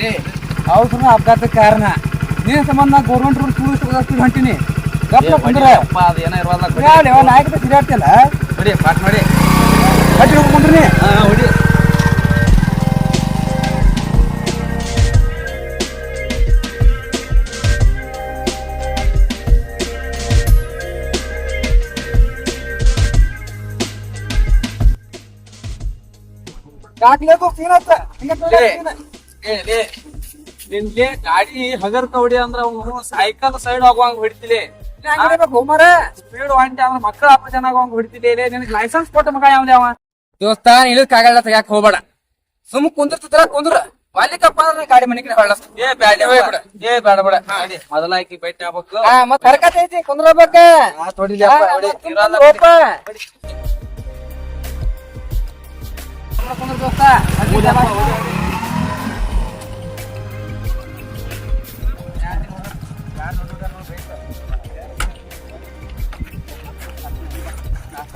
ಏ ಅವ್ರ ಅಪಘಾತಕ್ಕೆ ಕಾರಣ? ನೀನ್ ಸಂಬಂಧ ಗೌರ್ಮೆಂಟ್ ರೂಲ್ ಟೂರಿಸ್ಟ್ ಬಸ್ ಹೊಂಟಿನಿ ಗಪ್ಪ ಕುಂದ್ರ. ನಾಯಕತೆ ಸಿಗಾಡ್ತಿಲ್ಲ ಹೊಡಿ ಪಾಟ್ ಮಾಡಿ. ಹೋಗ್ಕೊಂಡ್ರಿ ಹೊಡಿ. ಕಾಕ್ಲೇದು ಸೀನತ್ತ ಹಿಂಗೆ ನಿನ್ಗೆ ಗಾಡಿ ಹಗರ್ ಹೊಡಿ ಅಂದ್ರ ಅವ್ನು ಸೈಕಲ್ ಸೈಡ್ ಹೋಗುವಂಗ್ ಹೊಡಿತಿಲಿ. ಹೋಮರ ಸ್ಪೀಡ್ ಹೊಂಟಿ ಅಂದ್ರ ಮಕ್ಕಳ ಆಪರೇಷನ್ ಆಗುವಂಗ ಹೊಡಿತಿಲಿ ನಿನಗೆ ಲೈಸೆನ್ಸ್ ಕೊಟ್ಟ ಮಗ ಯಾವ್ದು ಯಾವ ದೋಸ್ತ ಇಳಿದ್ ಕಾಗಲ್ಲ ತೆಗ್ಯಾಕ ಹೋಗ್ಬೇಡ. ಸುಮ್ ಕುಂದಿರ್ತಿದ್ರ ಕುಂದ್ರ. ವಾಲಿಕಪ್ಪ ಅಂದ್ರೆ ಗಾಡಿ ಮನೆಗೆ ಹೊಳ್ಳ ಏ ಬ್ಯಾಡ ಬೇಡ ಏ ಬೇಡ ಬೇಡ ಮೊದಲ ಆಕಿ ಬೈಟ್ ಆಗ್ಬೇಕು. ಹಾ ಮತ್ ಹರಕತ್ ಐತಿ ಕುಂದ್ರಬೇಕ. ಕುಂದ್ರ ದೋಸ್ತ.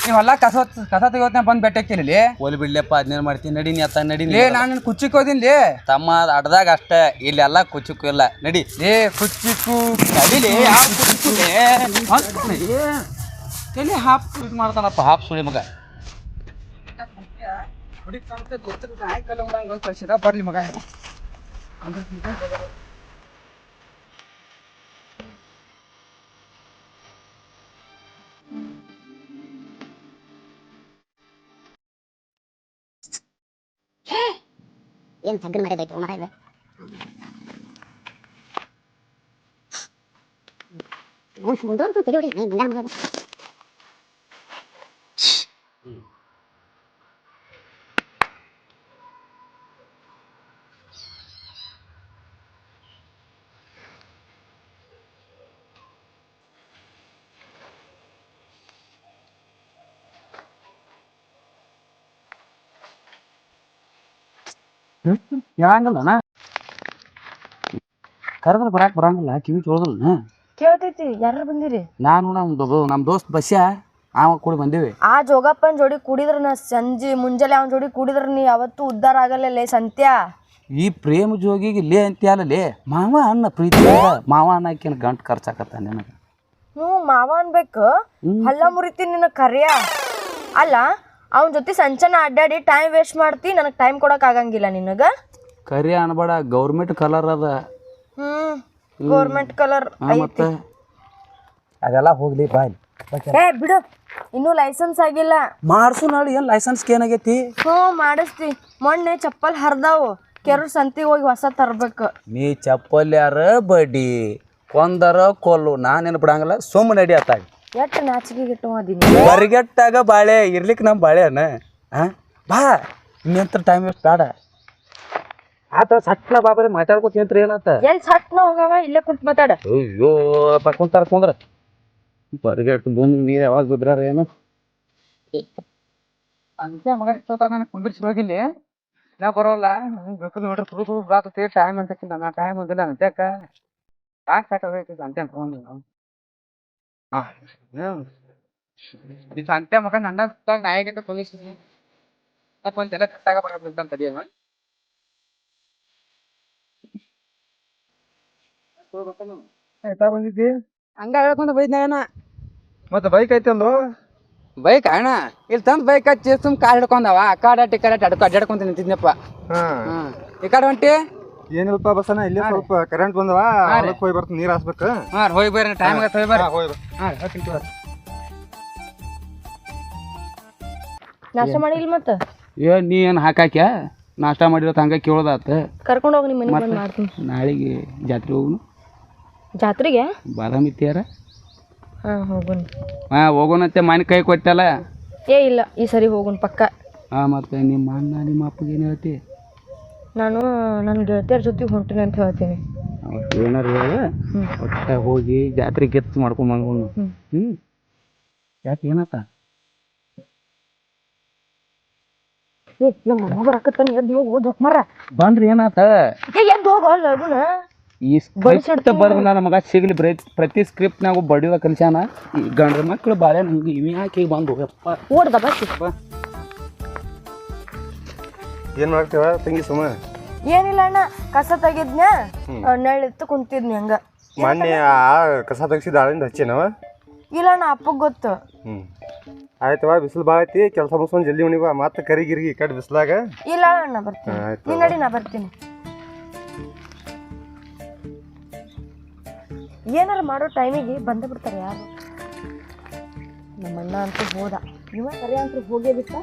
ಆದ್ರ ನೀವೆಲ್ಲ ಕಸ ಹೊತ್- ಕಸ ತೆಗೋತ್ನ ಬಂದ್ ಬೆಟ್ಟ ಹಾಕಿಲಿ ಓಲಿ ಬಿಡ್ಲಪ್ಪ ಅದ್ನೇನ್ ಮಾಡ್ತೀನಿ? ನಡಿ ನೀ ಅತ್ತ ನಡಿ ನೀ. ಲೇ ನಾನು ಕುಚ್ಚಿಕ್ ಹೋದಿನ್ಲಿ? ತಮ್ಮ ಅಡ್ದಾಗ ಅಷ್ಟ ಇಲ್ಲೆಲ್ಲ ಕುಚ್ಚುಕು ಇಲ್ಲ. ನಡಿ. ಲೇ ಕುಚ್ಚಿಕ್ಕು. ನಡಿಲಿ? ತಲೆ ಹಾಪ್ ಇದು ಮಾಡ್ತಾನಪ್ಪ ಹಾಪ್ ಸುಳಿ ಮಗ. ಬರ್ಲಿ ಮಗ. 얘는 당근 말해도 있고 말해도 뭐, 뭐도 또 데려오지. 문단 한번 해봐. ಹೇಳಂಗಲ್ಲಣ್ಣ ಕರೆದ್ರೆ ಬರಾಕ್ ಬರಂಗಿಲ್ಲ ಕಿವಿ ಚೋಳದಲ್ಲ ಕೇಳ್ತೈತಿ ಯಾರು ಬಂದಿರಿ? ನಾನು ನಮ್ದು ನಮ್ ದೋಸ್ತ್ ಬಸ್ಯ ಅವ ಕೂಡಿ ಬಂದಿವಿ. ಆ ಜೋಗಪ್ಪನ ಜೋಡಿ ಕುಡಿದ್ರ ನಾ ಸಂಜೆ ಮುಂಜಾನೆ ಅವನ ಜೋಡಿ ಕುಡಿದ್ರ ನೀ ಅವತ್ತು ಉದ್ಧಾರ ಆಗಲ್ಲ ಸಂತ್ಯ? ಈ ಪ್ರೇಮ ಜೋಗಿಗೆ ಲೇ ಅಂತ್ಯಾಲ ಲೇ ಮಾವ ಅನ್ನ ಪ್ರೀತಿ ಮಾವ ಅನ್ನಕೇನು ಗಂಟು ಖರ್ಚಾಕತ್ತ ನಿನಗೆ? ಹ್ಞೂ ಮಾವ ಅನ್ಬೇಕು ಹಲ್ಲ ಮುರಿತೀನಿ ನಿನ್ನ ಕರೆಯ. ಅಲ್ಲ ಅವನ ಜೊತೆ ಸಂಚನ ಅಡ್ಡಾಡಿ ಟೈಮ್ ವೇಸ್ಟ್ ಮಾಡ್ತಿ ನನಗೆ ಟೈಮ್ ಕೊಡಕ್ ಆಗಂಗಿಲ್ಲ ನಿನಗ. ಕರಿ ಅನ್ಬೇಡ ಗೌರ್ಮೆಂಟ್ ಕಲರ್ ಅದ. ಹ್ಮ್ ಗೌರ್ಮೆಂಟ್ ಕಲರ್ ಐತಿ. ಅದೆಲ್ಲ ಹೋಗ್ಲಿ ಬಾಯ್ ಏ ಬಿಡು ಇನ್ನೂ ಲೈಸೆನ್ಸ್ ಆಗಿಲ್ಲ. ಮಾಡ್ಸು ನಾಳೆ ಏನು ಲೈಸೆನ್ಸ್ಗೆ ಏನಾಗೈತಿ? ಹ್ಞೂ ಮಾಡಿಸ್ತಿ. ಮೊನ್ನೆ ಚಪ್ಪಲ್ ಹರಿದಾವು. ಕೆರ ಸಂತಿಗೆ ಹೋಗಿ ಹೊಸ ತರ್ಬೇಕು. ನೀ ಚಪ್ಪಲ್ ಯಾರ ಬಡ್ಡಿ? ಕೊಂದರ ಕೊಲ್ಲು. ನಾನೇನು ಬಿಡಂಗಿಲ್ಲ ಸುಮ್ಮನೆ ನಡಿ ಅತ್ತಾಗ ಎಷ್ಟು ನಾಚಿಕೆ ಗಿಟ್ಟು ಅದೀನಿ ಬರಿಗೆಟ್ಟಾಗ ಬಾಳೆ ಇರ್ಲಿಕ್ಕೆ ನಮ್ಮ ಬಾಳೆನ ಹಾ ಬಾ ಇನ್ನೆಂತ ಟೈಮ್ ವೇಸ್ಟ್ ಬೇಡ. ಆತ ಸಟ್ಲ ಬಾಬರಿ ಮಾತಾಡ್ಕೊತ ನಿಂತ್ರ ಅಂತ ಎಲ್ಲಿ ಸಟ್ನ ಹೋಗವ? ಇಲ್ಲೇ ಕುಂತ ಮಾತಾಡ. ಅಯ್ಯೋ ಕುಂತಾರ ಕುಂದ್ರ. ಬರಿಗೆಟ್ ಬಂದು ನೀರು ಯಾವಾಗ ಬಿದ್ರಾರ ಏನು? ಅಂತ ಮಗ ನಾನು ಕುಂದಿರ್ಸಿ ಹೋಗಿಲ್ಲ. ನಾ ಬರೋಲ್ಲ ಬೇಕು ನೋಡ್ರಿ ಪ್ರೂಫ್ ತುಳು ಬರಾತೈತಿ ಟೈಮ್ ಅಂತ ನಾ ಟೈಮ್ ಅಂದಿಲ್ಲ ಅಂತಕ್ಕ ಯಾಕೆ ಸಾಕಾಗೈತಿ ಅಂತ ಅನ್ಕೊಂಡು ಹಾ ಈ ಸಂತೆ ಮಗ ನನ್ನ ನಾಯಿಗಿಂತ ಪೊಲೀಸ್ ಒಂದೆಲ್ಲ ಕಟ್ಟಾಗ ಬರಬೇಕು ಅಂತ ತಡಿಯಮ್ಮ ಆಯ್ತಾ ಬಂದಿದ್ದಿ ಹಂಗ ಹೇಳ್ಕೊಂಡು ಬೈದ್ನ ಮತ್ತೆ ಬೈಕ್ ಐತಂದು ಬೈಕ್ ಅಣ್ಣ? ಇಲ್ಲಿ ತಂದ್ ಬೈಕ್ ಹಚ್ಚಿ ಸುಮ್ ಕಾರ್ ಹಿಡ್ಕೊಂಡವ. ಆ ಕಾಡ ಟಿಕಟ್ ಅಡ್ಕ ಅಡ್ಡಾಡ್ಕೊಂತ ನಿಂತಿದ್ನಪ್ಪ. ಹಾ. ಹ್ಮ್ ಈ ಕಡೆ ಹೊಂಟಿ? ಏನಿಲ್ಲಪ್ಪ ಬಸನ ಇಲ್ಲೇ ಸ್ವಲ್ಪ ಕರೆಂಟ್ ಬಂದವ ಅದಕ್ಕೆ ಹೋಗಿ ಬರ್ತೀನಿ ನೀರ್ ಹಾಸ್ಬೇಕು. ಹಾ ಹೋಗಿ ಬರ್ರಿ ಟೈಮ್ ಆಗತ್ತೆ ಹೋಗಿ ಬರ್ರಿ. ಹೋಗಿ ಹಾ ಹೋಗ್ತೀನಿ ತಗೋರಿ. ನಾಷ್ಟ ಮಾಡಿಲ್ಲ ಮತ್ತ? ಏ ನೀ ಏನು ಹಾಕಾಕ್ಯ? ನಾಷ್ಟಾ ಮಾಡಿರೋ ಹಂಗೆ ಕೇಳೋದಾತ. ಕರ್ಕೊಂಡು ಹೋಗಿ ನಿಮ್ಮ ಮನೆಗೆ ಬಂದು ಮಾಡ್ತೀನಿ. ನಾಳೆಗೆ ಜಾತ್ರೆ ಹೋಗುನು? ಜಾತ್ರೆಗೆ? ಬಾದಾಮಿ ತೇರ ಹಾ ಹೋಗೋಣ ಹಾಂ ಹೋಗೋಣಂತೆ ಮನೆ ಕೈ ಕೊಟ್ಟಲ್ಲ? ಏ ಇಲ್ಲ ಈ ಸರಿ ಹೋಗೋಣ ಪಕ್ಕ. ಹಾಂ ಮತ್ತೆ ನಿಮ್ಮ ಅಣ್ಣ ನಿಮ್ಮ ಅಪ್ಪಗೆ ಏನು ಹೇಳ್ತಿ? ನಾನು ನನ್ನ ಗೆಳತಿಯರ ಜೊತೆ ಹೊಂಟಿನಿ ಅಂತ ಹೇಳ್ತೀನಿ. ಏನಾರ ಹೇಳ. ಒಟ್ಟ ಹೋಗಿ ಜಾತ್ರೆ ಗೆತ್ತು ಮಾಡ್ಕೊಂಡ್ ಬಂದ್ಕೊಂಡು ಹ್ಞೂ ಯಾಕೆ ಏನಾತ ಬರಾಕತ್ತಾನ ಎದ್ದು ಹೋಗಿ ಜೋಕ್ ಮರ. ಬಂದ್ರಿ ಏನಾತ? ಏ ಎದ್ದು ಹೋಗೋ ಲಗುನ ಈ ಸ್ಕ್ರಿಪ್ಟ್ ಬರ್ದು ನನ್ನ ಮಗ ಸಿಗ್ಲಿ ಪ್ರತಿ ಪ್ರತಿ ಸ್ಕ್ರಿಪ್ಟ್ನಾಗ ಬಡಿಯುವ ಕಲ್ಸ್ಯಾನ. ಈ ಗಂಡ್ರ ಮಕ್ಳು ಬಾಳೆ ನಂಗೆ ಇವ್ ಯಾಕೆ ಬಂದು? ಹೋಗಪ್ಪ ಓಡ್ದ ಏನ್ ಮಾಡ್ತೀವ ತಂಗಿ ಸುಮ ಏನಿಲ್ಲ ಅಣ್ಣ ಕಸ ತೆಗಿದ್ನ ನೆಳ್ಳಿತ್ತು ಕುಂತಿದ್ನಿ ಹಂಗ. ಮೊನ್ನೆ ಆ ಕಸ ತೆಗ್ಸಿದ ಆಳಿಂದ ಹಚ್ಚೇನವ? ಇಲ್ಲ ಅಣ್ಣ ಅಪ್ಪಗ್ ಗೊತ್ತು. ಹ್ಮ್. ಆಯ್ತವ ಬಿಸಿಲು ಭಾಳ ಐತಿ ಕೆಲಸ ಮುಗಿಸ್ಕೊಂಡು ಜಲ್ದಿ ಮನಿವ ಮತ್ತೆ ಈ ಕಡೆ ಬಿಸ್ಲಾಗ. ಇಲ್ಲ ಅಣ್ಣ ಬರ್ತೀನಿ. ಆಯ್ತು. ನೀನ್ ನಡಿ ನಾ ಬರ್ತೀನಿ. ಏನಾರ ಮಾಡೋ ಟೈಮಿಗೆ ಬಂದ ಬಿಡ್ತಾರೆ ಯಾರು? ನಮ್ಮ ಅಣ್ಣ ಅಂತೂ ಹೋದ. ಇವ ಕರೆ ಅಂತೂ ಹೋಗೇ ಬಿಟ್ಟ?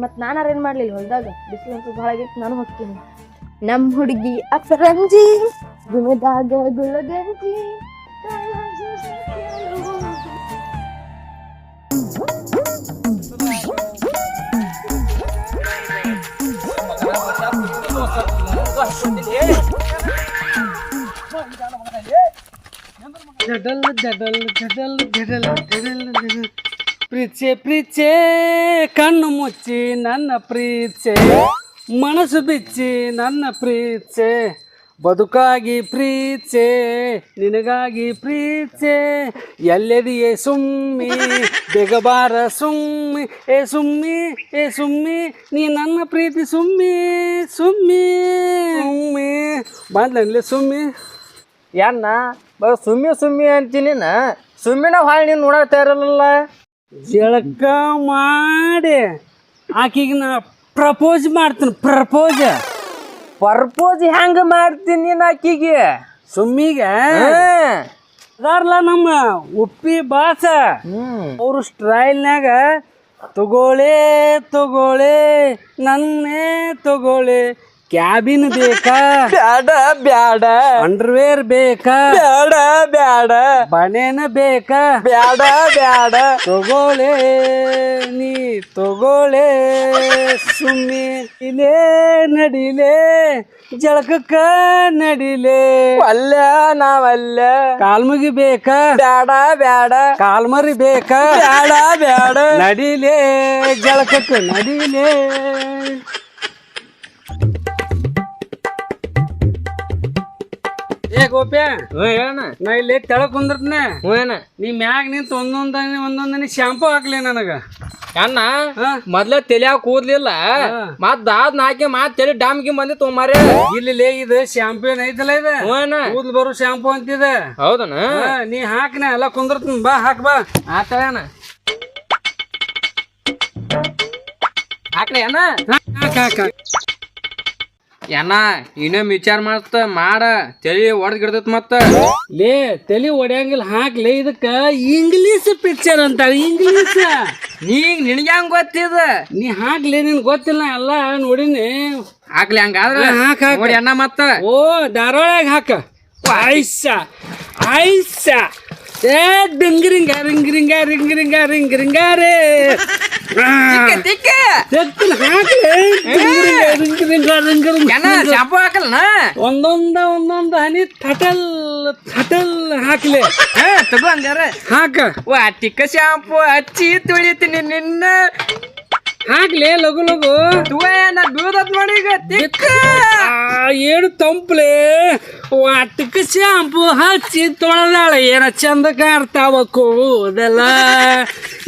ಮತ್ ನಾನಾರ ಏನು ಮಾಡ್ಲಿಲ್ಲ ಹೊಲ್ದಾಗ? ಬಿಸಿಲು ಅಂತೂ ಭಾಳ ಆಗಿತ್ತು ನಾನು ಹೋಗ್ತೀನಿ ನಮ್ಮ ಹುಡುಗಿ ಅಪರಂಜಿ ಗುಣದಾಗ ಗುಳಗಂಜಿ ಜಡಲ್ ಜಡಲ್ ಜಡಲ್ ಜಡಲ್ ಜಡಲ್ ಜಡಲ್ ಪ್ರೀಚೆ ಪ್ರೀಚೆ ಕಣ್ಣು ಮುಚ್ಚಿ ನನ್ನ ಪ್ರೀಚೆ ಮನಸ್ಸು ಬಿಚ್ಚಿ ನನ್ನ ಪ್ರೀಚೆ ಬದುಕಾಗಿ ಪ್ರೀಚೆ ನಿನಗಾಗಿ ಪ್ರೀಚೆ ಎಲ್ಲೆದಿಯೇ ಸುಮ್ಮಿ, ಬೇಗಬಾರ ಸುಮ್ಮಿ, ಏ ಸುಮ್ಮಿ ಏ ಸುಮ್ಮಿ, ನೀ ನನ್ನ ಪ್ರೀತಿ ಸುಮ್ಮಿ ಸುಮ್ಮಿ ಸುಮ್ಮಿ. ಬಂದ್ಲೇ ಸುಮ್ಮಿ. ಯಾನ್ನ, ಬ ಸುಮ್ಮಿ ಸುಮ್ಮಿ ಅಂತೀನಿ ಸುಮ್ಮಿನ ಹಾಳು ನೀನು ನೋಡಕ್ತಾ ಇರಲ್ಲ ಜಳಕ ಮಾಡಿ ಆಕಿಗೆ ನಾ ಪ್ರಪೋಸ್ ಮಾಡ್ತೀನಿ ಪ್ರಪೋಸ್. ಪರ್ಪೋಸ್ ಹೆಂಗ ಮಾಡ್ತೀನಿ ನೀನು ಆಕಿಗೆ? ಸುಮ್ಮಿಗೆ? ಅದಾರಲ್ಲ ನಮ್ಮ ಉಪ್ಪಿ ಬಾಸ? ಅವ್ರ ಸ್ಟ್ರೈಲ್ನಾಗ ತಗೊಳ್ಳೆ ತಗೊಳ್ಳೆ ನನ್ನೇ ತಗೊಳ್ಳೆ ಕ್ಯಾಬಿನ್ ಬೇಕಾ? ಬ್ಯಾಡ ಬ್ಯಾಡ. ಅಂಡರ್ವೇರ್ ಬೇಕಾ? ಬ್ಯಾಡ ಬ್ಯಾಡ. ಬನೇನ ಬೇಕಾ? ಬ್ಯಾಡ ಬ್ಯಾಡ. ತಗೋಳೆ ನೀ ತಗೋಳೆ ಸುಮ್ಮಿ ಇಲ್ಲೇ ನಡಿಲೆ ಜಳಕಕ್ಕ ನಡಿಲೆ. ಅಲ್ಲ ನಾವಲ್ಲ. ಕಾಲ್ಮುಗಿ ಬೇಕಾ? ಬ್ಯಾಡ ಬ್ಯಾಡ. ಕಾಲ್ಮರಿ ಬೇಕಾ? ಬ್ಯಾಡ ಬ್ಯಾಡ. ನಡಿಲೆ ಜಳಕಕ್ಕ ನಡಿಲೆ. ಏ ಗೋಪ್ಯ. ಹೇಳಣ ನಾ ಇಲ್ಲಿ ತೆಳಗ್ ಕುಂದಿರ್ತನೆ. ಏನ ನೀ ಮ್ಯಾಗ ನಿಂತ ಒಂದೊಂದನಿ ಒಂದೊಂದನೆ ಶಾಂಪು ಹಾಕ್ಲಿ ನನಗ. ಅಣ್ಣ? ಮೊದ್ಲ ತಲಿಯಾಗ ಕೂದ್ಲಿಲ್ಲ. ಮತ್ ದಾದ್ ನಾಕಿ ಮಾತ್ ತಲೆ ಡಾಮ್ಗಿ ಬಂದಿ ತೊಂಬಾರೆ ಇಲ್ಲಿ ಇದು ಶಾಂಪು ಏನ್ ಐತಲ್ಲ ಇದು? ಕೂದ್ಲು ಬರೋ ಶಾಂಪು ಅಂತಿದ. ಹೌದನ ನೀ ಹಾಕ್ನ ಎಲ್ಲ ಕುಂದಿರ್ತೀನಿ ಬಾ ಹಾಕ್ ಬಾ. ಆತಣ್ಣ ಹಾಕ್ಲಿ ಅಣ್ಣ. ಹಾಕ್ ಹಾಕ್ ಹಾಕ್. ಅಣ್ಣ ಇನ್ನೊಮ್ಮೆ ವಿಚಾರ ಮಾಡ್ತ ಮಾಡ ತಲೆ ಹೊಡೆದ್ ಗಿಡ್ದತ್ ಮತ್ತ. ಲೇ ತಲೆ ಹೊಡ್ಯಂಗಿಲ್ಲ ಹಾಕ್ಲೆ ಇದಕ್ಕ. ಇಂಗ್ಲೀಷ್ ಪಿಕ್ಚರ್ ಅಂತಾರ ಇಂಗ್ಲೀಷ್ ನೀ ನಿನಗೆ ಹೆಂಗ್ ಗೊತ್ತಿದ ನೀ ಹಾಕ್ಲಿ ನಿನ್ ಗೊತ್ತಿಲ್ಲ ಎಲ್ಲ ನೋಡಿನಿ. ಹಾಕ್ಲಿ ಹಂಗಾದ್ರ. ಹಾಕ. ನೋಡಿ ಅಣ್ಣ ಮತ್ತ. ಓ ಧಾರವಾಡ ಹಾಕ. ಐಸ ಐಸ ಏ ಡಿಂಗ್ರಿಂಗ ರಿಂಗ್ರಿಂಗ ರಿಂಗ್ರಿಂಗ ರಿಂಗ್ರಿಂಗ ರೇ ತಿಕ್ಕ ಹಾಕ್ಲೆ ಡಿಂಗ್ರಿಂಗ ರಿಂಗ್ರಿಂಗ ರಿಂಗ್ರಿಂಗ ಅಣ್ಣ ಶಾಂಪು ಹಾಕಲ್ನ ಒಂದೊಂದ ಒಂದೊಂದು ಹನಿ ಥಟಲ್ ಥಟಲ್ ಹಾಕ್ಲೆ. ತಗೋ ಹಾಕ. ವಾ ಟಿಕ್ಕ ಶಾಂಪು ಹಚ್ಚಿ ತುಳಿತೀನಿ ನಿನ್ನ. ಹಾಕ್ಲೆ ಲಗು ಲಗು. ತುವೆ ನಾ ಬೀಳದತ್ ನೋಡಿ ಈಗ ತಿಕ್ಕ. ಆ, ಏನು ತಂಪ್ಲೆ? ವಾಟಕ್ಕೆ ಶಾಂಪು ಹಚ್ಚಿ ತೊಳೆದಾಳ. ಏನ ಚಂದ ಕಾಡ್ತಾವ ಕೂದಲ.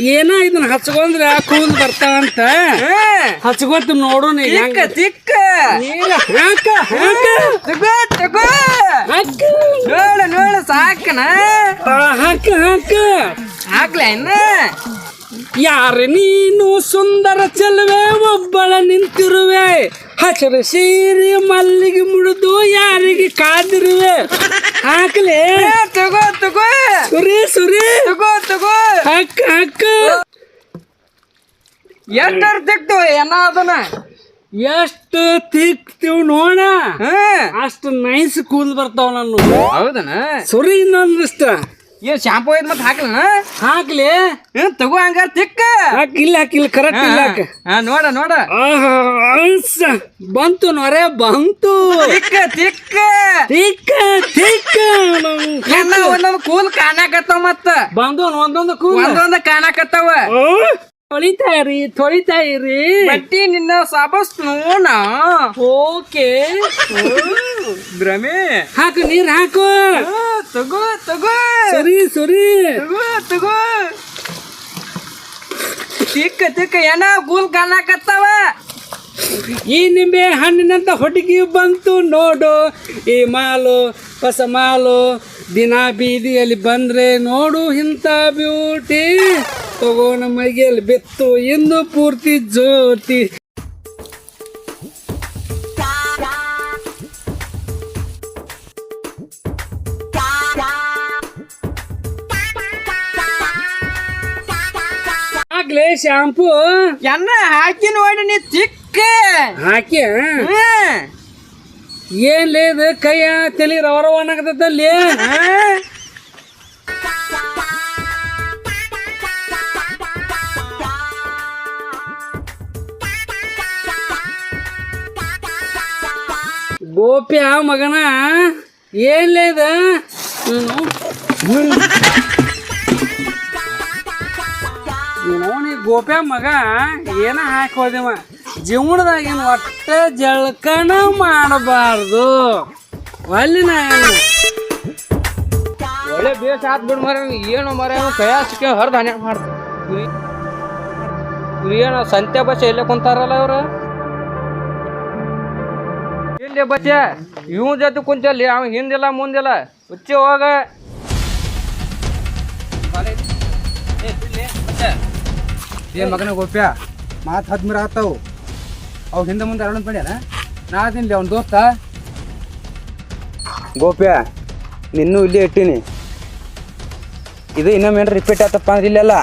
ಏನ ಇದನ್ನ ಹಚ್ಕೊಂಡ್ರೆ ಕೂದಲು ಬರ್ತಾವಂತ ಹಚ್ಕೊತ ನೋಡು ಈಗ ತಿಕ್ಕ ನೋಡ ನೋಡ ಸಾಕನ. ಹಾಕ ಹಾಕ. ಹಾಕ್ಲ ಇನ್ನ. ಯಾರ ನೀನು ಸುಂದರ ಚೆಲುವೆ ಒಬ್ಬಳ ನಿಂತಿರುವೆ. ಹಸಿರು ಸೀರೆ ಮಲ್ಲಿಗೆ ಮುಡಿದು ಯಾರಿಗೆ ಕಾದಿರುವೆ? ಹಾಕ್ಲೆ? ತಗೋ ತಗೋ. ಸುರಿ ಸುರಿ. ತಗೋ ತಗೋ. ಹಕ್ಕ ಹಕ್ಕ ಎಷ್ಟಾರ ತಿಕ್ತು ಏನ ಅದನ್ನ? ಎಷ್ಟು ತಿಕ್ತಿವ್ ನೋಡ. ಅಷ್ಟು ನೈಸ್ ಕೂದ್ ಬರ್ತಾವ ನಾನು ಹೌದನ? ಸುರಿ ಇನ್ನೊಂದಿಷ್ಟ. ಏನ್ ಶಾಂಪೂ ಐತ್ ಮತ್ ಹಾಕ್ಲನ ಹಾಕ್ಲಿ. ಹ್ಮ್ ತಗೋ ಹಂಗಾರ ತಿಕ್ಕ. ಹಾಕಿಲ್ಲ ಹಾಕಿಲ್ಲ ಕರೆಕ್ಟ್ ಇಲ್ಲ ಹಾಕ. ಹಾ ನೋಡ ನೋಡ. ಬಂತು ನೊರೆ ಬಂತು. ತಿಕ್ಕ ತಿಕ್ಕ. ತಿಕ್ಕ ತಿಕ್ಕ. ಎಲ್ಲ ಒಂದೊಂದ್ ಕೂಲ್ ಕಾಣಕತ್ತಾವ ಮತ್ತ. ಬಂದು ಒಂದೊಂದು ಕೂಲ್. ಒಂದೊಂದು ಕಾಣಕತ್ತಾವ ತೊಳಿತಾ ಇರಿ ತೊಳಿತಾ ಇರಿ. ಬಟ್ಟಿ ನಿನ್ನ ಸಾಬಸ್ ನೋಣ ಓಕೆ. ಭ್ರಮೆ. ಹಾಕು ನೀರ್ ಹಾಕು. ತಗೋ ತಗೋ. ಸರಿ ಸರಿ. ತಗೋ ತಗೋ. ತಿಕ್ಕ ತಿಕ್ಕ ಏನ ಗೂಲ್ ಕಾಣಕತ್ತಾವ? ಈ ನಿಂಬೆ ಹಣ್ಣಿನಂತ ಹೊಟ್ಟಿಗೆ ಬಂತು ನೋಡು. ಈ ಮಾಲು ಹೊಸ ಮಾಲು ದಿನ ಬೀದಿಯಲ್ಲಿ ಬಂದ್ರೆ ನೋಡು ಇಂಥ ಬ್ಯೂಟಿ. ತಗೋ ನಮ್ಮ ಮೈಗೆಯಲ್ಲಿ ಬಿತ್ತು ಇಂದು ಪೂರ್ತಿ ಜ್ಯೋತಿ. ಆಗ್ಲೇ ಶಾಂಪೂ. ಎನ್ನ ಹಾಕಿ ನೋಡಿ ನೀ ತಿಕ್ಕ. ಹಾಕಿ ಏನ್ಲೇ ಏನ್ ಲೇದು ಕೈಯ ತಲಿ ರವ ರವ ಆ ಮಗನ ನೋಡಿ ಗೋಪ್ಯಾ ಗೋಪ್ಯ ಮಗ, ಏನ ಹಾಕಿ ಹೋದೆವ? ಜೀವನದಾಗಿನ ಒಟ್ಟ ಜಳಕನ ಮಾಡಬಾರ್ದು. ಅಲ್ಲಿ ಒಳ್ಳೆ ಬೇಸ್ ಆತ್ ಬಿಡ್ ಮರ ಏನು ಮರ ಕೈ ಸಿಕ್ಕ ಹರ್ದ ಹನ್ಯಾಗ ಮಾಡ್ತ ಏನೋ ಸಂತೆ ಬಸ್ ಎಲ್ಲೇ ಕುಂತಾರಲ್ಲ ಅವ್ರ ಇಲ್ಲಿ ಬಚ್ಚೆ ಇವ್ ಜೊತೆ ಕುಂತಲ್ಲಿ ಅವ ಹಿಂದಿಲ್ಲ ಮುಂದಿಲ್ಲ. ಹುಚ್ಚಿ ಹೋಗ. ಏ ಮಗನ ಗೋಪ್ಯ ಮಾತು ಹದ್ಮೀರ ಆತಾವು. ಅವ್ ಹಿಂದೆ ಮುಂದೆ ಅರಣ ಪಡ್ಯಾನ ನಾ ತಿನ್ಲಿ ಅವ್ನ ದೋಸ್ತ. ಗೋಪ್ಯ ನಿನ್ನೂ ಇಲ್ಲಿ ಇಟ್ಟೀನಿ. ಇದು ಇನ್ನೊಮ್ಮೆ ಏನಾರ ರಿಪೀಟ್ ಆತಪ್ಪ ಅಂದ್ರೆ ಇಲ್ಲೆಲ್ಲ.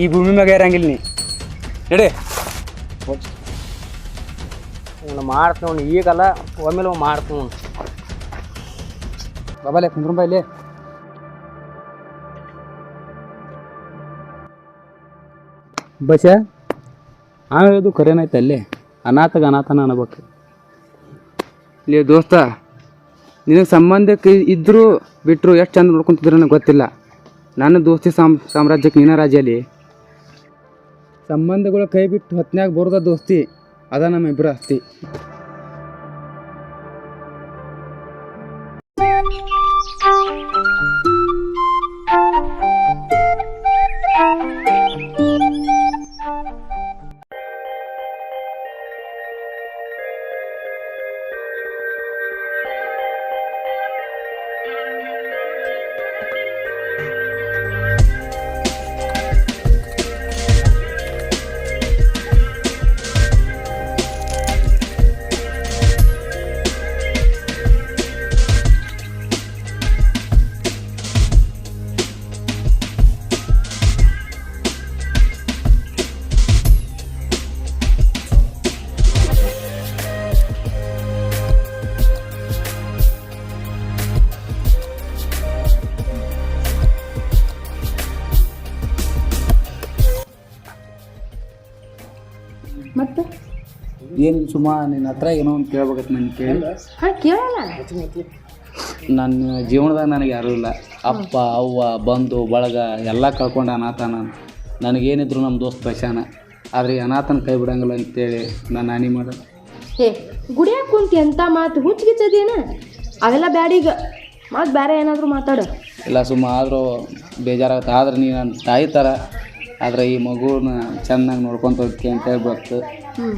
ಈ ಭೂಮಿ ಮ್ಯಾಗ ಇರಂಗಿಲ್ಲ ನೀ. ನಡಿ. ಮಾಡ್ತೀವಿ ಈಗಲ್ಲ ಒಮ್ಮೆಲೆ ಮಾಡ್ತೀವಿ ಬಾಬಾಲೆ ಕುಂದ್ರಂಬ ಇಲ್ಲಿ. ಬಸ ಆ ಹೇಳೋದು ಕರೆನೈತೆ ಅಲ್ಲೇ. ಅನಾಥಗ ಅನಾಥನ ಅನ್ಬೇಕು. ಇಲ್ಲಿ ದೋಸ್ತ ನಿನಗೆ ಸಂಬಂಧಕ್ಕೆ ಇದ್ರು ಬಿಟ್ಟರು ಎಷ್ಟು ಚಂದ ನೋಡ್ಕೊಂತಿದ್ರು ನನಗೆ ಗೊತ್ತಿಲ್ಲ. ನನ್ನ ದೋಸ್ತಿ ಸಾಮ್ ಸಾಮ್ರಾಜ್ಯಕ್ಕೆ ನೀನ ರಾಜ್ಯ ಅಲ್ಲಿ. ಸಂಬಂಧಗಳು ಕೈ ಬಿಟ್ಟು ಹೊತ್ನ್ಯಾಗ ಬರೋದ ದೋಸ್ತಿ. ಅದ ನಮ್ಮ ಇಬ್ಬರು ಆಸ್ತಿ ಏನು ಸುಮಾ ನಿನ್ನ ಹತ್ರ ಏನೋ ಒಂದು ಕೇಳ್ಬೇಕತ್ ನಾನು ಕೇಳಿ. ಹಾ ಕೇಳಲ್ಲ ನನ್ನ ಜೀವನದಾಗ ನನಗೆ ಯಾರೂ ಇಲ್ಲ. ಅಪ್ಪ ಅವ್ವ ಬಂಧು ಬಳಗ ಎಲ್ಲ ಕಳ್ಕೊಂಡ ಅನಾಥ ನಾನು. ನನಗೇನಿದ್ರು ನಮ್ಮ ದೋಸ್ತ ಪಶಾನ ಆದರೆ ಅನಾಥನ ಕೈ ಬಿಡಂಗಿಲ್ಲ ಅಂತೇಳಿ ನಾನು ಹಾನಿ ಮಾಡ ಹೇ ಗುಡಿಯಾಗ ಕುಂತಿ ಎಂಥ ಮಾತು ಹುಚ್ಚಿಗಿಚ್ಚದೇನ ಅವೆಲ್ಲ ಬ್ಯಾಡೀಗ ಮಾತು ಬೇರೆ ಏನಾದರೂ ಮಾತಾಡು. ಇಲ್ಲ ಸುಮ್ಮ ಆದರೂ ಬೇಜಾರಾಗುತ್ತೆ. ಆದ್ರೆ ನೀ ನನ್ನ ತಾಯಿ ಥರ ಆದ್ರೆ ಈ ಮಗುನ ಚೆನ್ನಾಗಿ ನೋಡ್ಕೊತ ಹೋಗ್ತಿ ಅಂತ ಹ್ಞೂ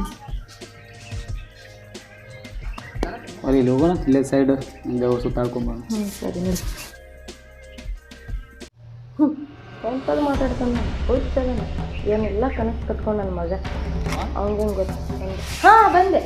ಅವ್ರು ಇಲ್ಲಿ ಹೋಗೋಣ ಇಲ್ಲೇ ಸೈಡ್ ಹಿಂಗೆ ಸುತ್ತಾಡ್ಕೊಂಬೋಣ ಹ್ಞೂ ಸರಿ ನೋಡಿ ಹ್ಞೂ ಎಂಥದ್ದು ಮಾತಾಡ್ತಾನ. ಹೋಗ್ತಾನೆ. ಏನೆಲ್ಲ ಕನಸು ಕಟ್ಕೊಂಡು ನನ್ನ ಮಗ. ಅವ್ನಿಗೇನು ಗೊತ್ತು? ಹಾಂ ಬಂದೆ.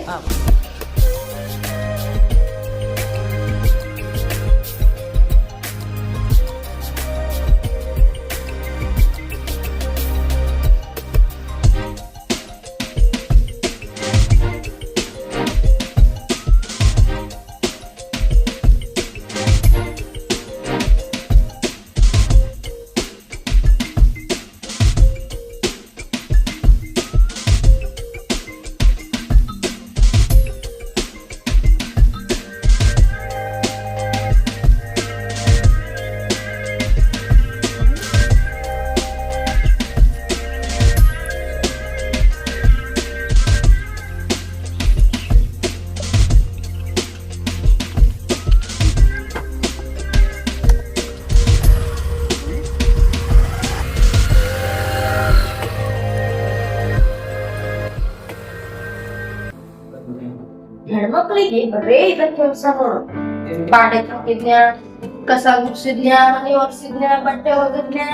ಹೆಣ್ಮಕ್ಳಿಗೆ ಬರೇ ಇದ ಕೆಲಸ ನೋಡು ಬಾಂಡೆ ತೊಟ್ಟಿದ್ನ್ಯಾ ಕಸ ಗುಡ್ಸಿದ್ನ್ಯಾ ಮನೆ ಒರ್ಸಿದ್ನ್ಯಾ ಬಟ್ಟೆ ಒಗದ್ನ್ಯಾ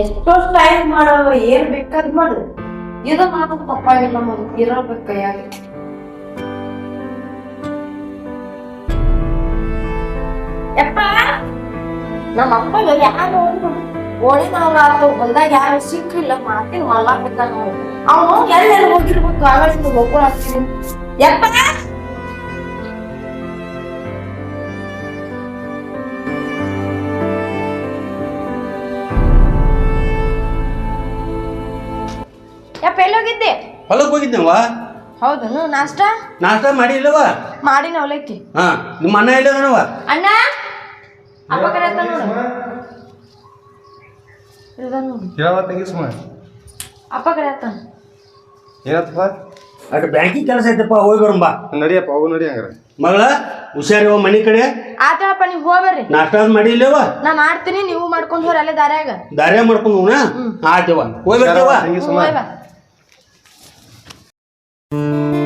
ಎಷ್ಟೋ ಟೈಮ್ ಮಾಡವ ಏನ್ ಬೇಕಾದ್ ಮಾಡು ಇದು ಮಾಡೋದು ತಪ್ಪಾಗಿಲ್ಲ ನಮ್ಮದು ಇರಬೇಕು ಕೈಯಾಗ ಯಪ್ಪ ನಮ್ಮ ಅಪ್ಪಗ ಯಾರು ಓಣಿನವ್ರ ಆತು ಬಂದಾಗ ಯಾರು ಸಿಕ್ಕಿಲ್ಲ ಮಾತಿನ ಮಲ್ಲಾಕತ್ತ ಅವನು ಎಲ್ಲೆಲ್ಲಿ ಹೋಗಿರ್ಬೇಕು ಹೋಗ್ಕೊಳತ್ತೀನಿ ಯಪ್ಪ ಯಪ್ಪ ಹೊಲಕ್ಕೆ ಹೋಗಿದ್ನವ ಹೌದನು ನಾಷ್ಟ? ನಾಷ್ಟ ಮಾಡಿ ಇಲ್ಲವ? ಮಾಡಿನ ಅವಲಕ್ಕಿ ಹಾ ನಿಮ್ಮ ಅಣ್ಣ ಇಲ್ಲದನವ ಅಣ್ಣ? ಅಪ್ಪ ಕರೆತ ನೋಡು. ಇಳ್ದ ನೋಡು. ಕೇಳವ ತಂಗಿ ಸುಮ್ಮ. ಅಪ್ಪ ಕರೆಯತ್ತಾನ ಏನತ್ತಪ್ಪ? ಅದು ಬ್ಯಾಂಕಿಂಗ್ ಕೆಲಸ ಐತಪ್ಪ ಹೋಗಿ ಬರಂಬಾ ನಡಿಯಪ್ಪ ಹೋಗು ನಡಿ ಹಂಗಾರೆ. ಮಗಳ ಹುಷಾರಿವ ಮನಿ ಕಡೆ? ಆತಪ್ಪ ನೀವು ಹೋಗ್ಬರ್ರಿ ನಾಷ್ಟ ಮಾಡಿ ಇಲ್ಲವ? ನಾ ಮಾಡ್ತೀನಿ ನೀವು ಮಾಡ್ಕೊಂಡು ಹೋಗ್ರಿ ಅಲ್ಲೇ ದಾರ್ಯಾಗ. ದಾರ್ಯಾಗ ಮಾಡ್ಕೊಂಡು ಹೋಗೋಣ? ಆತೇವ ಹೋಗಿ ಬರ್ತೇವ ತಂಗಿ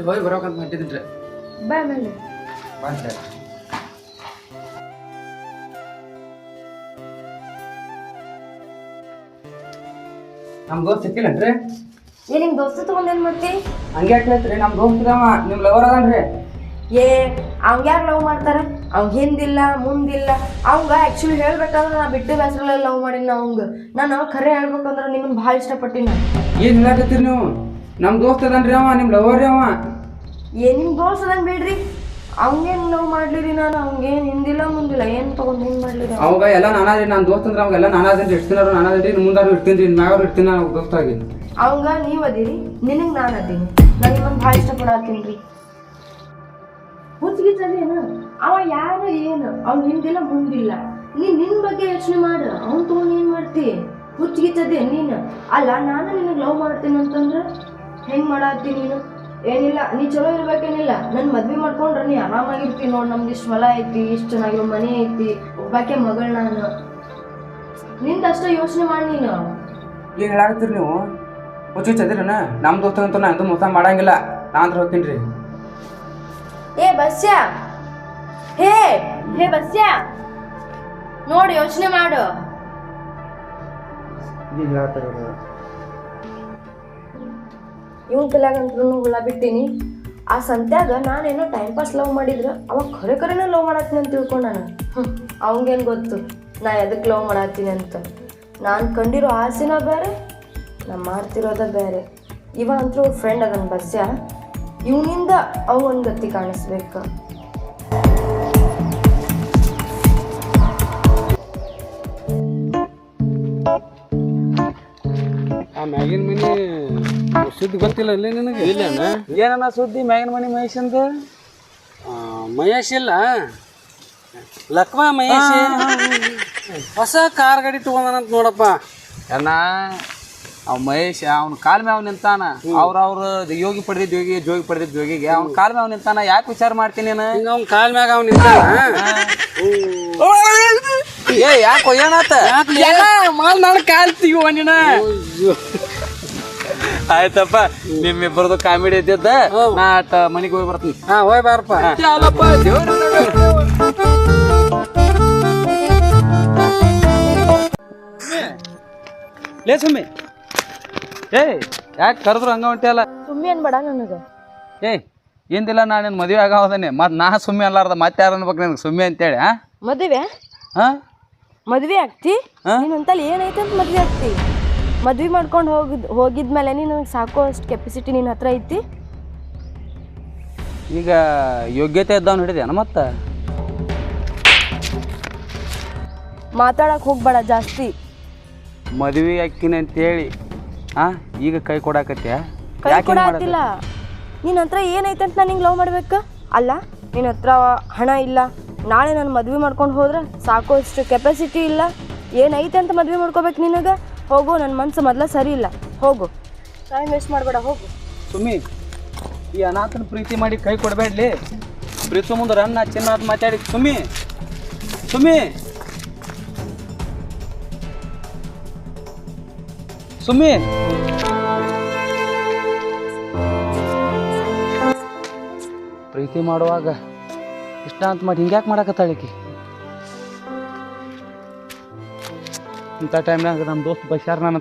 ಗಂಟೆ ಹೋಗಿ ಬರೋಕಂತ ಹೊಂಟಿದ್ರಿ ಬಾಯ್ ಮೇಲೆ ನಮ್ ದೋಸ್ತ್ ಸಿಕ್ಕಿಲ್ಲನ್ರಿ ಏ ನಿಮ್ ದೋಸ್ತ ತಗೊಂಡ್ ಏನ್ ಮಾಡ್ತಿ? ಹಂಗೆ ಹೇಳ್ತ್ರಿ? ನಮ್ ದೋಸ್ತ್ ಇದಾವ ನಿಮ್ ಲವರ್ ಅದನ್ರಿ ಏ ಅವಂಗ ಯಾರು ಲವ್ ಮಾಡ್ತಾರ? ಅವ್ನ್ ಹಿಂದಿಲ್ಲ ಮುಂದಿಲ್ಲ. ಅವಂಗ ಆಕ್ಚುಲಿ ಹೇಳ್ಬೇಕಂದ್ರ ನಾ ಬಿಟ್ಟು ಬೇಸರಲ್ಲ ಲವ್ ಮಾಡಿನ ಅವಂಗ. ನಾನು ಖರೆ ಹೇಳ್ಬೇಕಂದ್ರೆ ನಿಮ್ಮನ್ನ ಭಾಳ ಇಷ್ಟಪಟ್ಟಿನ ಏನ್ ಹೇಳಕತ್ತೀರಿ ನೀವು? ನಮ್ ದೋಸ್ತ ಅದನ್ರಿ ಅವ ನಿಮ್ ಲವರ್ ಅವ. ಏ ನಿಮ್ಮ ದೋಸ್ತ ಅದನ್ ಬಿಡ್ರಿ? ಅವಂಗೇನು ಲವ್ ಮಾಡ್ಲಿರಿ ನಾನು ಅವಂಗೇನ್ ಹಿಂದಿಲ್ಲ ಮುಂದಿಲ್ಲ ಏನು ತಗೊಂಡ್ ಏನ್ ಮಾಡ್ಲಿರಿ? ಅವಾಗ ಎಲ್ಲ ನಾನಾದ್ರಿ ನನ್ನ ದೋಸ್ತ ಅಂದ್ರೆ ಅವಾಗೆಲ್ಲ ನಾನಾದ್ರಿ ದಿನ ನಾನಾದ್ರಿ ಮುಂದಾರು ಇರ್ತೀನಿ ರೀ ಮ್ಯಾಗಾರು ಇರ್ತೀನಿ ನಾನು ಆಗಿನಿ ಅವಂಗ ನೀವು ಅದೀರಿ ನಿನಗ್ ನಾನು ಅದೀನಿ. ನಾನು ನಿಮ್ಮನ್ ಭಾಳ ಇಷ್ಟಪಡತ್ತೀನ್ರಿ ಹುಚ್ಚಿಗಿತ್ತದೇನ ಅವ ಯಾರು ಏನು? ಅವ್ನು ಹಿಂದಿಲ್ಲ ಮುಂದಿಲ್ಲ. ನೀ ನಿನ್ ಬಗ್ಗೆ ಯೋಚನೆ ಮಾಡು ಅವ್ನ್ ತಗೊಂಡ್ ಏನು ಮಾಡ್ತಿ? ಹುಚ್ಚಿಗಿತ್ತದೆ ನೀನು. ಅಲ್ಲ ನಾನು ನಿನಗೆ ಲವ್ ಮಾಡ್ತೀನಿ ಅಂತಂದ್ರ? ಹೆಂಗ್ ಮಾಡತ್ತಿ ನೀನು? ಏನಿಲ್ಲ ನೀ ಚಲೋ ಇರ್ಬೇಕೇನಿಲ್ಲ. ನನ್ ಮದ್ವೆ ಮಾಡ್ಕೊಂಡ್ರ ನೀ ಆರಾಮಾಗಿರ್ತಿ ನೋಡ್ ನಮ್ದು ಇಷ್ಟು ಹೊಲ ಐತಿ ಇಷ್ಟು ಚೆನ್ನಾಗಿರೋ ಮನೆ ಐತಿ ಒಬ್ಬಾಕೆ ಮಗಳ್ ನಾನು. ನಿಂದಷ್ಟ ಯೋಚನೆ ಮಾಡಿ ನೀನು. ಏನ್ ಹೇಳಾಕತ್ತೀರಿ ನೀವು? ಹುಚ್ಚು ಚದಿರನ ನಮ್ ದೋಸ್ತ ಅಂತ ನಾ ಎಂದೂ ಮೋಸ ಮಾಡಂಗಿಲ್ಲ. ನಾ ಅಂದ್ರೆ ಹೋಗ್ತೀನಿ ರೀ. ಏ ಬಸ್ಯ? ಹೇ ಹೇ ಬಸ್ಯ? ನೋಡಿ ಯೋಚನೆ ಮಾಡು. ಇವನ್ ಕಲ್ಯಾಗಂತ್ರೂ ಹುಳ ಬಿಟ್ಟೀನಿ. ಆ ಸಂತ್ಯಾಗ ನಾನೇನೋ ಟೈಮ್ ಪಾಸ್ ಲವ್ ಮಾಡಿದ್ರೆ ಅವ ಖರೆ ಖರೇನ ಲವ್ ಮಾಡತ್ತೀನಿ ಅಂತ ತಿಳ್ಕೊಂಡು ನಾನು. ಹ್ಞೂ ಅವಂಗೇನು ಗೊತ್ತು? ನಾ ಎದಕ್ಕೆ ಲವ್ ಮಾಡತ್ತೀನಿ ಅಂತ. ನಾನು ಕಂಡಿರೋ ಆಸೆನ ಬೇರೆ, ನಾನು ಮಾಡ್ತಿರೋದ ಬೇರೆ. ಇವ ಅಂತೂ ಫ್ರೆಂಡ್ ಅದನ್ನು ಬಸ್ಯ ಇವನಿಂದ ಅವನ್ ಗತಿ ಕಾಣಿಸ್ಬೇಕು. ಆ ಮ್ಯಾಗಿನ ಮನಿ. ಸುದ್ದಿ ಗೊತ್ತಿಲ್ಲ ಇಲ್ಲ ನಿನಗೆ? ಇಲ್ಲ ಏನನ್ನ ಸುದ್ದಿ? ಮ್ಯಾಗಿನ ಮನಿ ಅಂತ ಮಹೇಶ್ ಇಲ್ಲ. ಲಕ್ವಾ ಮಹೇಶ್. ಹೊಸ ಕಾರ್ ಗಾಡಿ ತಗೊಂಡನಂತ ನೋಡಪ್ಪ. ಅಣ್ಣ ಅವ್ ಮಹೇಶ್ ಅವ್ನ ಕಾಲ್ ಮ್ಯಾವ್ ನಿಂತಾನ. ಅವ್ರ ಅವ್ರ ಯೋಗಿ ಪಡೆದ ಯೋಗಿ ಜೋಗಿ ಪಡೆದಿದ್ದ ಜೋಗಿಗೆ ಅವ್ನ ಕಾಲ್ ಮ್ಯಾವ್ ನಿಂತಾನ. ಯಾಕೆ ವಿಚಾರ ಮಾಡ್ತೀನಿ ಅವ್ನ ಕಾಲ್ ಮ್ಯಾಗ ಅವ್ನ ನಿಂತಾನ? ಏ ಯಾಕೋ ಏನಾತ? ಮಾಲ್ ನಾನು ಕಾಲ್ತೀವಿ ಅಣ್ಣ. ನೀನ ಆಯ್ತಪ್ಪ ನಿಮ್ಮಿಬ್ಬರದು ಕಾಮಿಡಿ ಇದ್ದಿದ್ದ ನಾ ಆಟ ಮನೆಗೆ ಹೋಗಿ ಬರ್ತೀನಿ. ಹಾ ಹೋಯ್ ಬಾರಪ್ಪ. ಲೇ ಸುಮ್ಮಿ. ಏ ಯಾಕೆ ಕರೆದ್ರು ಹಂಗ ಹೊಂಟಿಯಲ್ಲ? ಸುಮ್ಮಿ ಅನ್ಬೇಡ ನನಗೆ. ಏ ಏನಿಲ್ಲ ನಾನು ನಿನ್ನ ಮದುವೆ ಆಗೋದನ್ನೇ ಮತ್ತೆ ನಾ ಸುಮ್ಮಿ ಅಲ್ಲಾರ್ದ ಮತ್ತೆ ಯಾರು ಅನ್ಬೇಕು ನಿನಗೆ ಸುಮ್ಮಿ ಅಂತೇಳಿ ಮದ್ವೆ ಮದುವೆ? ಹಾ? ಮದ್ವೆ ಆಗ್ತಿ? ನೀನ್ ಅಂತಲ್ಲಿ ಏನೈತೆ ಅಂತ ಮದ್ವೆ ಆಗ್ತಿ? ಮದ್ವೆ ಮಾಡ್ಕೊಂಡು ಹೋಗಿದ್ ಹೋಗಿದ್ಮೇಲೆ ನೀನು ನನಗೆ ಸಾಕೋ ಅಷ್ಟು ಕೆಪಾಸಿಟಿ ನಿನ್ನ ಹತ್ರ ಐತಿ? ಈಗ ಯೋಗ್ಯತೆ ಇದ್ದವನು ಹಿಡಿದೇನ ಮತ್ತೆ? ಮಾತಾಡಕ್ ಹೋಗ್ಬೇಡ ಜಾಸ್ತಿ. ಮದುವೆ ಅಕ್ಕಿನ ಅಂತೇಳಿ ಆ ಈಗ ಕೈ ಕೊಡಾಕತ್ಯ? ಕೈ ಕೂಡ ಆಗ್ತಿಲ್ಲ ನಿನ್ನ ಹತ್ರ ಏನೈತೆ ಅಂತ ನಾನು ಹಿಂಗೆ ಲವ್ ಮಾಡ್ಬೇಕು? ಅಲ್ಲ ನಿನ್ನ ಹತ್ರ ಹಣ ಇಲ್ಲ. ನಾಳೆ ನಾನು ಮದ್ವೆ ಮಾಡ್ಕೊಂಡು ಹೋದ್ರೆ ಸಾಕೋ ಅಷ್ಟು ಕೆಪಾಸಿಟಿ ಇಲ್ಲ. ಏನೈತೆ ಅಂತ ಮದ್ವೆ ಮಾಡ್ಕೋಬೇಕು ನಿನಗೆ? ಹೋಗು ನನ್ನ ಮನ್ಸು ಮೊದಲ ಸರಿ ಇಲ್ಲ. ಹೋಗು. ಟೈಮ್ ವೇಸ್ಟ್ ಮಾಡಬೇಡ, ಹೋಗು. ಸುಮ್ಮಿ ಈ ಅನಾಥನ ಪ್ರೀತಿ ಮಾಡಿ ಕೈ ಕೊಡಬೇಡ್ಲಿ. ಪ್ರೀತಿ ಮುಂದೆ ರನ್ನ ಚಿನ್ನ ಅಂತ ಮಾತಾಡಿ. ಸುಮ್ಮಿ ಸುಮ್ಮಿ ಸುಮ್ಮಿ ಪ್ರೀತಿ ಮಾಡುವಾಗ ಇಷ್ಟ ಅಂತ ಮಾಡಿ ಹಿಂಗ್ಯಾಕೆ ಮಾಡಕತ್ತಾಳಿಕಿ ಇಂಥ ಟೈಮ್ನಾಗ ನಮ್ಮ ದೋಸ್ತ್ ಬಸ್ಯಾರ ನನ್ನ